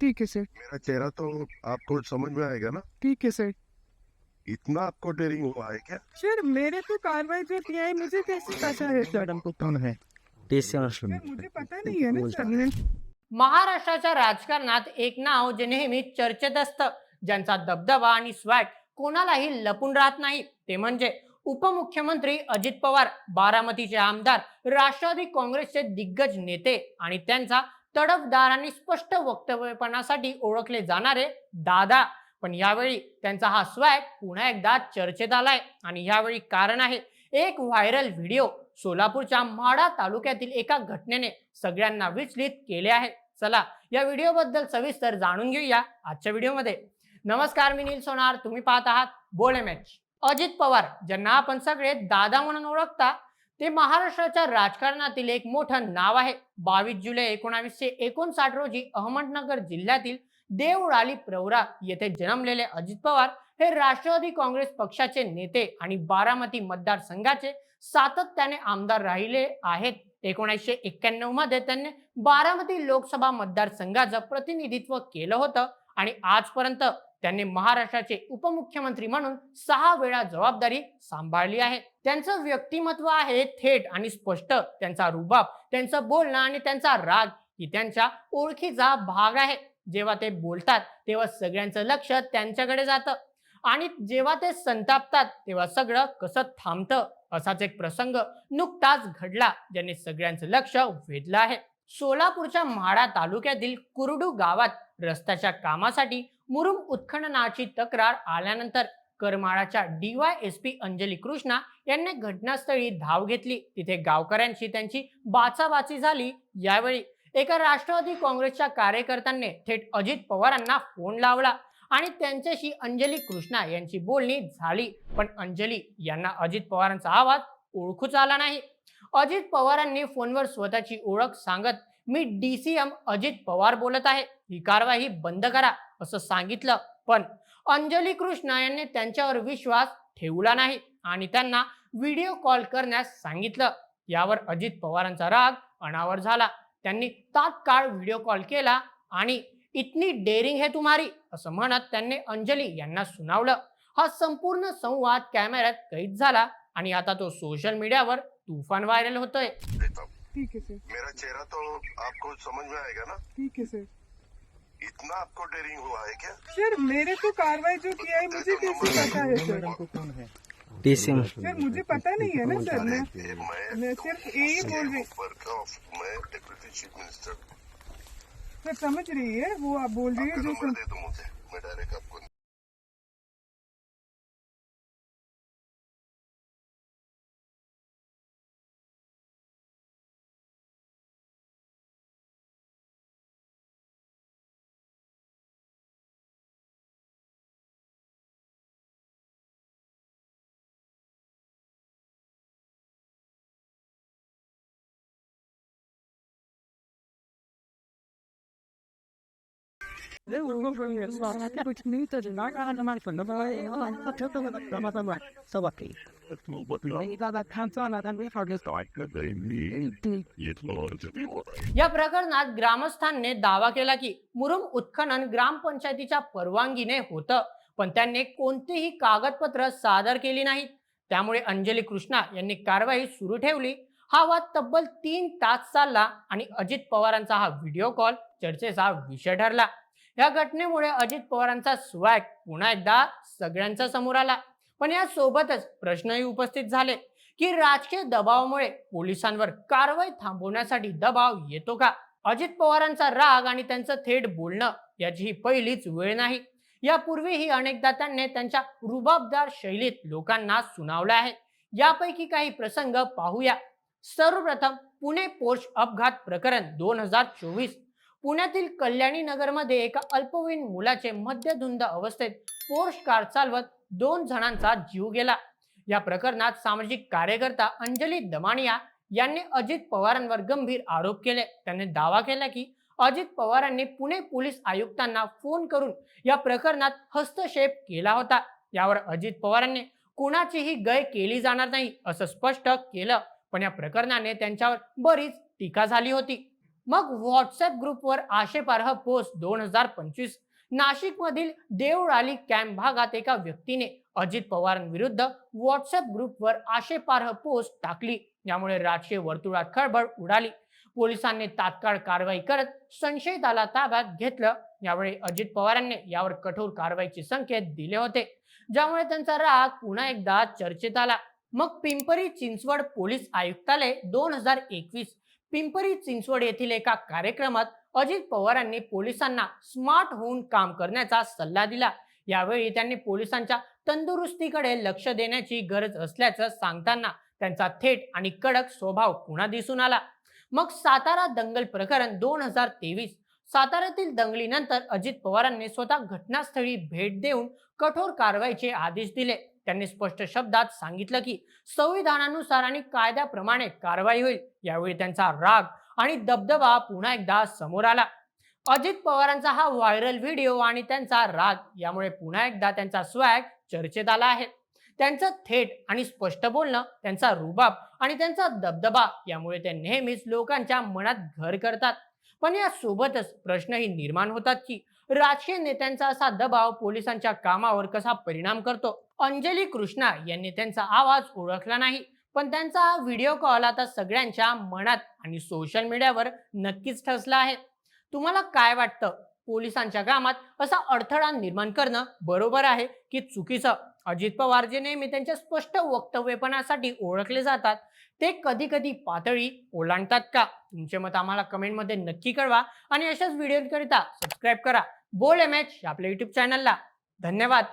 ठीक है सर मेरा चेहरा तो आपको समझ में आएगा ना? ठीक है सर इतना आपको डेयरिंग हुआ है क्या? सर मेरे तो कार्रवाई जो किया है मुझे कैसे पता है? सर मॅडम को कौन है? मुझे पता नहीं है ना सर महाराष्ट्राच्या राजकारणात एक नाव जे नेहमी चर्चेत असतं ज्यांचा दबदबा आणि स्वॅग कोणालाही लपून राहत नाही ते म्हणजे उपमुख्यमंत्री अजित पवार बारामतीचे आमदार राष्ट्रवादी काँग्रेसचे दिग्गज नेते आणि त्यांचा तडफदार आणि स्पष्ट वक्तव्यपणासाठी ओळखले जाणारे दादा. पण यावेळी त्यांचा हा स्वॅग पुन्हा एकदा चर्चेत आलाय आणि यावेळी कारण आहे एक व्हायरल व्हिडिओ सोलापूरच्या माढा तालुक्यातील एका घटनेने सगळ्यांना विचलित केले आहे. चला या व्हिडिओ बद्दल सविस्तर जाणून घेऊया आजच्या व्हिडिओमध्ये. नमस्कार मी नील सोनार. तुम्ही पाहत आहात बोले मॅच. अजित पवार ज्यांना आपण सगळे दादा म्हणून ओळखता ते महाराष्ट्राच्या राजकारणातील एक मोठं नाव आहे. बावीस जुलै एकोणावीसशे एकोणसाठ रोजी अहमदनगर जिल्ह्यातील देवळाली प्रवरा येथे जन्मलेले अजित पवार हे राष्ट्रवादी काँग्रेस पक्षाचे नेते आणि बारामती मतदारसंघाचे सातत्याने आमदार राहिले आहेत. एकोणीसशे एक्क्याण्णवमध्ये त्यांनी बारामती लोकसभा मतदारसंघाचं प्रतिनिधित्व केलं होतं आणि आजपर्यंत त्यांनी महाराष्ट्राचे उपमुख्यमंत्री म्हणून सहा वेळा जबाबदारी सांभाळली आहे. त्यांचं व्यक्तिमत्व आहे थेट आणि स्पष्ट. त्यांचा रुबाब त्यांचं बोलणं आणि त्यांचा राग ही त्यांच्या ओळखीचा भाग आहे. जेव्हा ते बोलतात तेव्हा सगळ्यांचं लक्ष त्यांच्याकडे जातं. आणि जेव्हा ते संतापतात तेव्हा सगळं कसं थांबतं असाच एक प्रसंग नुकताच घडला ज्याने सगळ्यांचं लक्ष वेधलं आहे. सोलापूरच्या म्हाडा तालुक्यातील कुरडू गावात रस्त्याच्या कामासाठी मुरुम उत्खननाची तक्रार आल्यानंतर करमाळाच्या D Y S P Anjali Krishna यांनी घटनास्थळी धाव घेतली. तिथे गावकऱ्यांशी त्यांची बाचाबाची झाली. यावेळी एका राष्ट्रवादी काँग्रेसच्या कार्यकर्त्यांनी थेट अजित पवारांना फोन लावला आणि त्यांच्याशी अंजली कृष्णा यांची बोलणी झाली. पण अंजली यांना अजित पवारांचा आवाज ओळखूच आला नाही. अजित पवारांनी फोनवर स्वतःची ओळख सांगत मी डीसीएम अजित पवार बोलत आहे. ही कारवाई बंद करा असं सांगितलं. पण अंजली कृष्णा यांनी त्यांच्यावर विश्वास ठेवला नाही आणि त्यांना व्हिडिओ कॉल करण्यास सांगितलं. यावर अजित पवारांचा राग अनावर झाला. त्यांनी तात्काळ व्हिडिओ कॉल केला आणि इतनी डेअरिंग हे तुम्हारी असं म्हणत त्यांनी अंजली यांना सुनावलं. हा संपूर्ण संवाद कॅमेऱ्यात कैद झाला आणि आता तो सोशल मीडियावर तुफान व्हायरल होतोय. ठीक है सर मेरा चेहरा तो आपको समझ में आएगा ना? ठीक है सर इतना आपको डेरिंग हुआ है क्या? सर मेरे तो कार्रवाई जो किया है मुझे कैसे पता है सर मॅडम को कौन है? टीसी सर मुझे पता नहीं है ना सर मैं मैं सिर्फ़ यही बोल रही मैं डिप्यूटी चीफ मिनिस्टर सर समझ रही है वो आप बोल रही है जो दो मुझे मैं डायरेक्ट आपको या प्रकरणात ग्रामस्थांनी दावा केला की मुरुम उत्खनन ग्रामपंचायतीच्या परवानगीने होतं पण त्यांनी कोणतीही कागदपत्र सादर केली नाहीत. त्यामुळे अंजली कृष्णा यांनी कारवाई सुरू ठेवली. हा वाद तब्बल तीन तास चालला आणि अजित पवारांचा हा व्हिडिओ कॉल चर्चेचा विषय ठरला. या घटनेमुळे अजित पवारांचा स्वॅग पुन्हा एकदा सगळ्यांच्या समोर आला. पण या सोबतच प्रश्नही उपस्थित झाले की राजकीय दबावामुळे पोलिसांवर कारवाई थांबवण्यासाठी दबाव येतो का? अजित पवारांचा राग आणि त्यांचं थेट बोलणं याची ही पहिलीच वेळ नाही. यापूर्वीही अनेकदा त्यांनी त्यांच्या रुबाबदार शैलीत लोकांना सुनावलं आहे. यापैकी काही प्रसंग पाहूया. सर्वप्रथम पुणे पोर्श अपघात प्रकरण दोन हजार चोवीस पुण्यातील कल्याणी नगरमध्ये एका अल्पवयीन मुलाचे मध्यधुंद अवस्थेत पोर्श कार चालवत दोन जणांचा जीव गेला. या प्रकरणात सामाजिक कार्यकर्ता अंजली दमानिया यांनी अजित पवारांवर गंभीर आरोप केले. त्यांनी दावा केला की अजित पवारांनी पुणे पोलीस आयुक्तांना फोन करून या प्रकरणात हस्तक्षेप केला होता. यावर अजित पवारांनी कुणाचीही गय केली जाणार नाही असं स्पष्ट केलं पण या प्रकरणाने त्यांच्यावर बरीच टीका झाली होती. मग व्हॉट्सअप ग्रुपवर आशेपारह पोस्ट दोन हजार पंचवीस. नाशिक मधील देवळाली कॅम्प भागात एका व्यक्तीने अजित पवारांविरुद्ध व्हॉट्सअप ग्रुपवर आशेपारह पोस्ट टाकली. यामुळे राजकीय वर्तुळात खळबळ उडाली. पोलिसांनी तात्काळ कारवाई करत संशयिताला ताब्यात घेतलं. यावेळी अजित पवारांनी यावर कठोर कारवाईचे संकेत दिले होते. ज्यामुळे त्यांचा राग पुन्हा एकदा चर्चेत आला. मग पिंपरी चिंचवड पोलीस आयुक्तालय दोन हजार एकवीस पिंपरी चिंचवड येथील एका कार्यक्रमात अजित पवारांनी पोलिसांना स्मार्ट होऊन काम करण्याचा सल्ला दिला. यावेळी त्यांनी पोलिसांच्या तंदुरुस्तीकडे लक्ष देण्याची गरज असल्याचं सांगताना त्यांचा थेट आणि कडक स्वभाव पुन्हा दिसून आला. मग सातारा दंगल प्रकरण दोन हजार तेवीस साताऱ्यातील दंगलीनंतर अजित पवारांनी स्वतः घटनास्थळी भेट देऊन कठोर कारवाईचे आदेश दिले. त्यांनी स्पष्ट शब्दात सांगितलं की संविधानानुसार आणि कायद्याप्रमाणे कारवाई होईल यावेळी त्यांचा राग आणि दबदबा पुन्हा एकदा समोर आला. अजित पवारांचा हा व्हायरल व्हिडिओ आणि त्यांचा राग यामुळे पुन्हा एकदा त्यांचा स्वॅग चर्चेत आला आहे. त्यांचं थेट आणि स्पष्ट बोलणं त्यांचा रुबाब आणि त्यांचा दबदबा यामुळे ते नेहमीच लोकांच्या मनात घर करतात. पण या सोबतच प्रश्नही निर्माण होतात की राजकीय नेत्यांचा असा दबाव पोलिसांच्या कामावर कसा परिणाम करतो? अंजली कृष्णा यांनी त्यांचा आवाज ओळखला नाही पण त्यांचा हा व्हिडिओ कॉल आता सगळ्यांच्या मनात आणि सोशल मीडियावर नक्कीच ठसला आहे. तुम्हाला काय वाटतं? पोलिसांच्या कामात असा अडथळा निर्माण करणं बरोबर आहे की चुकीचं? अजित पवार जे नेहमी त्यांच्या स्पष्ट वक्तव्यपणासाठी ओळखले जातात. ते कधी कधी पातळी ओलांडतात का? तुमचे मत आम्हाला कमेंटमध्ये नक्की कळवा आणि अशाच व्हिडिओकरिता सबस्क्राईब करा. बोल एम एच आपल्या युट्यूब चॅनलला धन्यवाद.